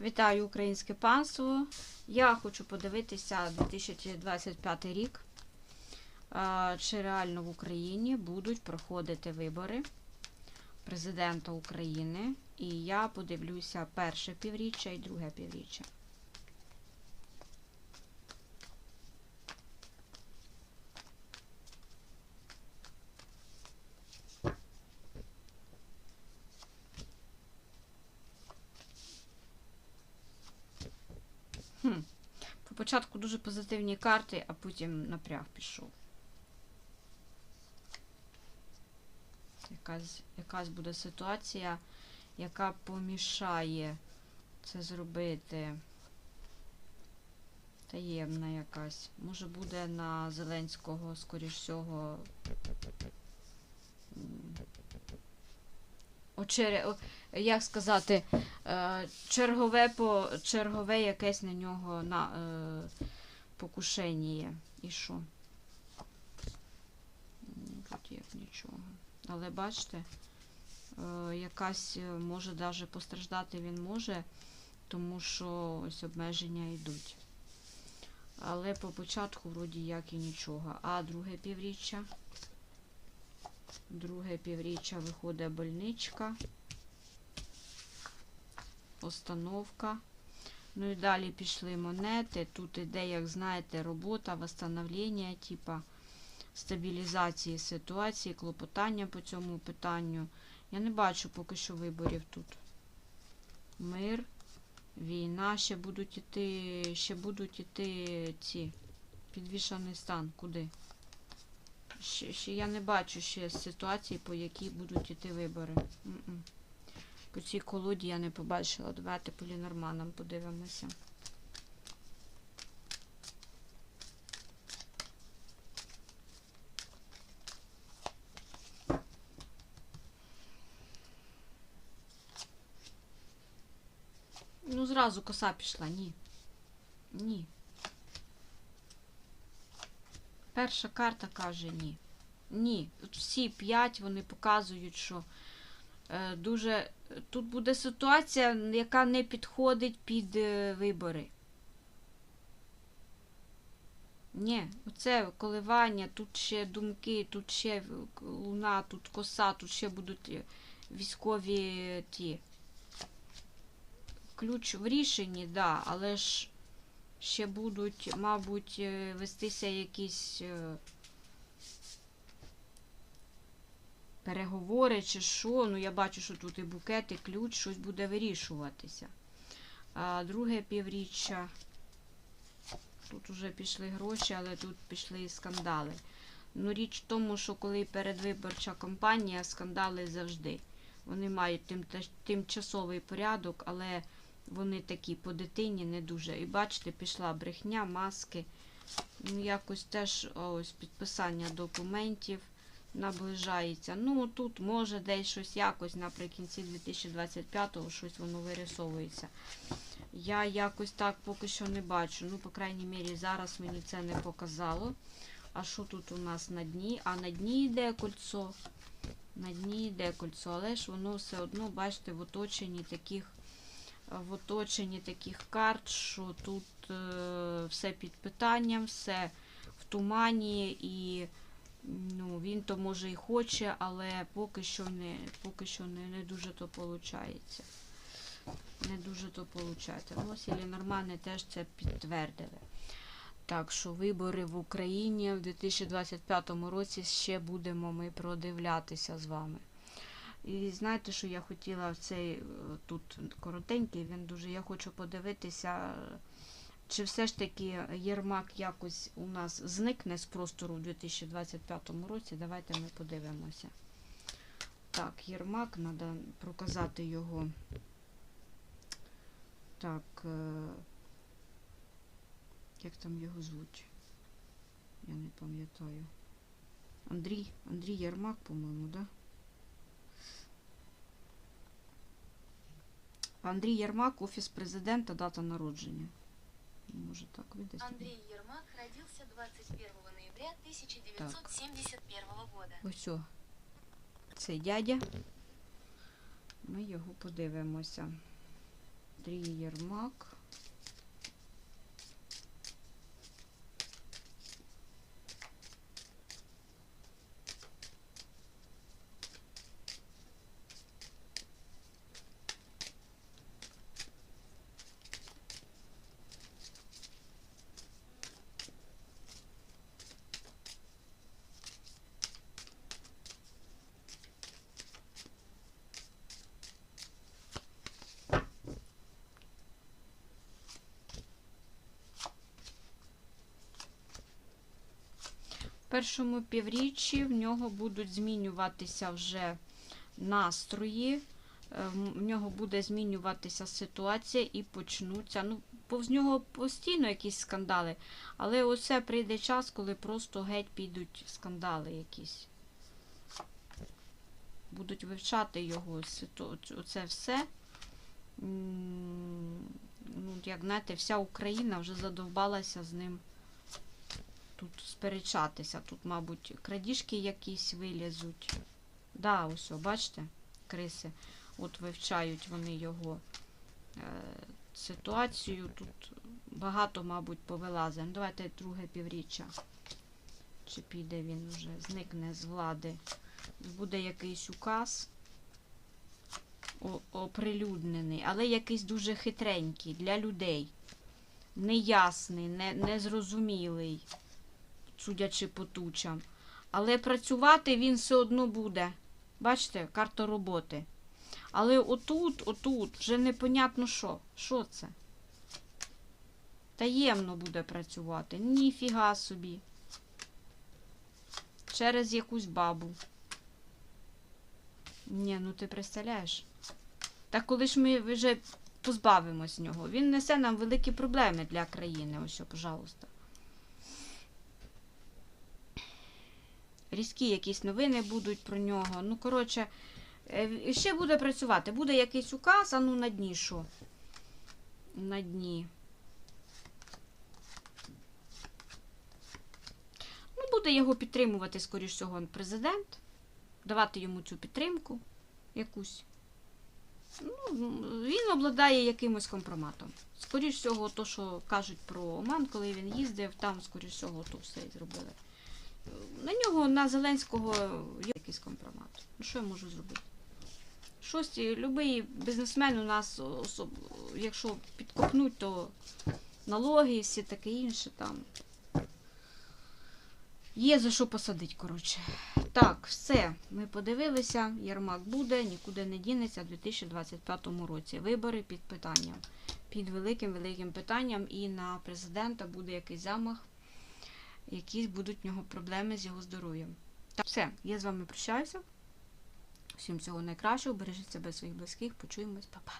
Вітаю українське панство. Я хочу подивитися 2025 рік, чи реально в Україні будуть проходити вибори президента України. І я подивлюся перше півріччя і друге півріччя. Хм. По початку дуже позитивні карти, а потім напряг пішов. Якась, якась буде ситуація, яка помішає це зробити. Таємна якась. Може буде на Зеленського, скоріш всього. Як сказати, е, чергове по чергове якесь на нього на е, покушення. І що? Тут як нічого. Але бачите, е, якась е, може навіть постраждати він може, тому що ось обмеження йдуть. Але по початку вроді як і нічого. А друге півріччя. Друге півріччя виходить больничка. Постановка. Ну і далі пішли монети. Тут іде, як знаєте, робота, восстановлення, типа стабілізації ситуації, клопотання по цьому питанню. Я не бачу поки що виборів тут. Мир, війна, ще будуть іти, ще будуть іти ці підвішаний стан. Куди? Ще, ще я не бачу ще ситуації, по якій будуть іти вибори. М-м. По цій колоді я не побачила. Давайте по лінорманам подивимося. Ну, зразу коса пішла, ні. Ні. Перша карта каже ні. Ні. Тут всі п'ять вони показують, що е, дуже. Тут буде ситуація, яка не підходить під е, вибори. Ні, оце коливання, тут ще думки, тут ще луна, тут коса, тут ще будуть е, військові ті. Ключ в рішенні, да, але ж ще будуть, мабуть, е, вестися якісь е, переговори чи що. Ну, я бачу, що тут і букет, і ключ, щось буде вирішуватися. А друге півріччя. Тут вже пішли гроші, але тут пішли і скандали. Ну, річ в тому, що коли передвиборча кампанія, скандали завжди. Вони мають тим, тимчасовий порядок, але вони такі по дитині не дуже. І бачите, пішла брехня, маски. Ну, якось теж ось підписання документів наближається. Ну, тут може десь щось якось наприкінці 2025-го щось воно вирисовується. Я якось так поки що не бачу. Ну, по крайній мірі, зараз мені це не показало. А що тут у нас на дні? А на дні йде кольцо. На дні йде кольцо, але ж воно все одно, бачите, в оточенні таких в оточенні таких карт, що тут е, все під питанням, все в тумані, і ну, він то може і хоче, але поки що не, поки що не, не дуже то виходить. Не дуже то виходить. Ну, ось і Ленормани теж це підтвердили. Так що вибори в Україні в 2025 році ще будемо ми продивлятися з вами. І знаєте, що я хотіла цей е, тут коротенький, він дуже. Я хочу подивитися, чи все ж таки Єрмак якось у нас зникне з простору в 2025 році. Давайте ми подивимося. Так, Єрмак, треба проказати його. Так. е, Як там його звуть? Я не пам'ятаю. Андрій, Андрій Єрмак, по-моєму, так? Да? Андрій Єрмак, Офіс президента, дата народження. Може так видасть. Андрій Єрмак родився 21 ноября 1971 года. Ось о. Цей дядя. Ми його подивимося. Андрій Єрмак. Першому півріччі в нього будуть змінюватися вже настрої, е, в- нього буде змінюватися ситуація і почнуться. Ну, повз нього постійно якісь скандали, але оце прийде час, коли просто геть підуть скандали якісь. Будуть вивчати його оце все. Ну, як знаєте, вся Україна вже задовбалася з ним тут сперечатися. Тут, мабуть, крадіжки якісь вилізуть. Да, ось, бачите, криси. От вивчають вони його е, ситуацію. Тут багато, мабуть, повилазить. Ну, давайте друге півріччя. Чи піде він вже, зникне з влади. Буде якийсь указ оприлюднений, але якийсь дуже хитренький для людей. Неясний, не, незрозумілий судячи по тучам. Але працювати він все одно буде. Бачите, карта роботи. Але отут, отут, вже непонятно що. Що це? Таємно буде працювати. Ніфіга собі. Через якусь бабу. Ні, ну ти представляєш? Та коли ж ми вже позбавимось нього, він несе нам великі проблеми для країни. Ось, що, пожалуйста. Різкі якісь новини будуть про нього. Ну, коротше, е, ще буде працювати. Буде якийсь указ, а ну на дні що? На дні. Ну, буде його підтримувати, скоріш всього, президент. Давати йому цю підтримку якусь. Ну, він обладає якимось компроматом. Скоріш всього, то, що кажуть про Оман, коли він їздив, там, скоріш всього, то все і зробили. На нього, на Зеленського є якийсь компромат. Ну, що я можу зробити? Щось, любий бізнесмен у нас, особ... якщо підкопнуть, то налоги і все таке інше там. Є за що посадити, коротше. Так, все. Ми подивилися. Єрмак буде, нікуди не дінеться в 2025 році. Вибори під питанням. Під великим-великим питанням. І на президента буде якийсь замах якісь будуть в нього проблеми з його здоров'ям. Так, все, я з вами прощаюся. Всім всього найкращого, бережіть себе своїх близьких, почуємось, па-па.